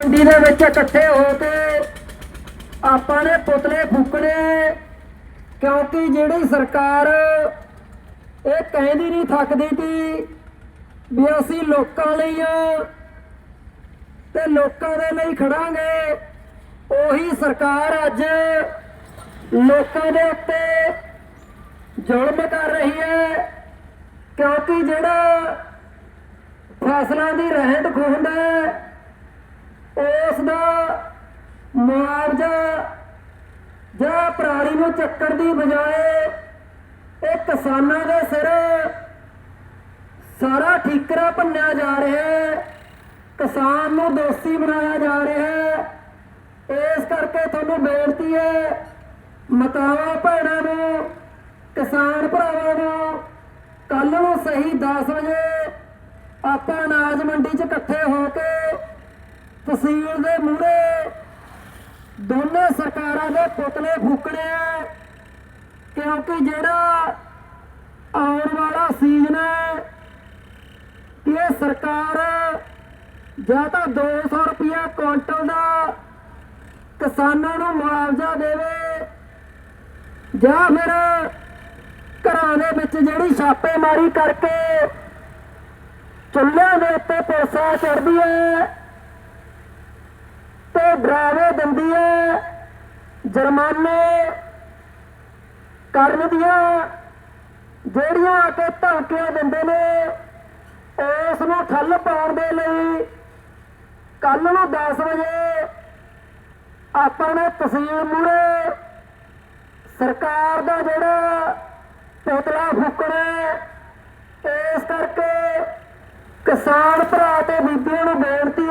ਮੰਡੀ ਦੇ ਵਿੱਚ ਇਕੱਠੇ ਹੋ ਕੇ ਆਪਾਂ ਨੇ ਪੁਤਲੇ ਫੂਕਣੇ ਕਿਉਂਕਿ ਜਿਹੜੀ ਸਰਕਾਰ ਇਹ ਕਹਿੰਦੀ ਨਹੀਂ, ਥੱਕਦੀ ਤੀ ਵੀ ਅਸੀਂ ਲੋਕਾਂ ਲਈ ਆ ਤੇ ਲੋਕਾਂ ਦੇ ਲਈ ਖੜਾਂਗੇ, ਉਹੀ ਸਰਕਾਰ ਅੱਜ ਲੋਕਾਂ ਦੇ ਉੱਤੇ ਜ਼ੁਲਮ ਕਰ ਰਹੀ ਹੈ, ਕਿਉਂਕਿ ਜਿਹੜਾ ਫਸਲਾਂ ਦੀ ਰਹਿੰਦ ਖੂੰਹਦ ਹੈ ਮੁਆਵਜ਼ਾ ਜਾਂ ਪਰਾਲੀ ਨੂੰ ਚੱਕਣ ਦੀ ਬਜਾਏ, ਇਹ ਕਿਸਾਨਾਂ ਦੇ ਸਿਰ। ਸਾਰਾ ਠੀਕਰਾ ਭੰਨਿਆ ਜਾ ਰਿਹਾ ਹੈ। ਕਿਸਾਨ ਨੂੰ ਦੋਸ਼ੀ ਬਣਾਇਆ ਜਾ ਰਿਹਾ ਹੈ। ਇਸ ਕਰਕੇ ਤੁਹਾਨੂੰ ਬੇਨਤੀ ਹੈ, ਮਤਾਵਾ ਭੈਣਾਂ ਨੂੰ, ਕਿਸਾਨ ਭਰਾਵਾਂ ਨੂੰ ਕੱਲ ਨੂੰ ਸਹੀ 10 ਵਜੇ ਆਪਾਂ ਅਨਾਜ ਮੰਡੀ 'ਚ ਇਕੱਠੇ ਹੋ ਕੇ ਤਹਿਸੀਲ ਦੇ ਮੂਹਰੇ ਦੋਨੇ ਸਰਕਾਰਾਂ ਦੇ ਪੁਤਲੇ ਫੂਕਣੇ ਆ, ਕਿਉਂਕਿ ਜਿਹੜਾ ਆਉਣ ਵਾਲਾ ਸੀਜ਼ਨ ਹੈ, ਇਹ ਸਰਕਾਰ ਜਾਂ ਤਾਂ 200 ਰੁਪਇਆ ਕੁਇੰਟਲ ਦਾ ਕਿਸਾਨਾਂ ਨੂੰ ਮੁਆਵਜ਼ਾ ਦੇਵੇ, ਜਾਂ ਫਿਰ ਘਰਾਂ ਦੇ ਵਿੱਚ ਜਿਹੜੀ ਛਾਪੇਮਾਰੀ ਕਰਕੇ ਚੁੱਲ੍ਹਿਆਂ ਦੇ ਉੱਤੇ ਪੁਲਿਸਾਂ ਚੜਦੀ ਹੈ ਡਰਾਵੇ ਦਿੰਦੀ ਹੈ ਜੁਰਮਾਨੇ ਕਰਨ ਦੀਆਂ ਜਿਹੜੀਆਂ ਆ ਕੇ ਧਮਕੀਆਂ ਦਿੰਦੇ ਨੇ, ਉਸ ਨੂੰ ਠੱਲ ਪਾਉਣ ਦੇ ਲਈ ਕੱਲ ਨੂੰ 10 ਵਜੇ ਆਪਾਂ ਨੇ ਤਹਿਸੀਲ ਮੂਹਰੇ ਸਰਕਾਰ ਦਾ ਜਿਹੜਾ ਪੁਤਲਾ ਫੂਕਣਾ ਇਸ ਕਰਕੇ ਕਿਸਾਨ ਭਰਾ ਤੇ ਬੀਬੀਆਂ ਨੂੰ ਬੇਨਤੀ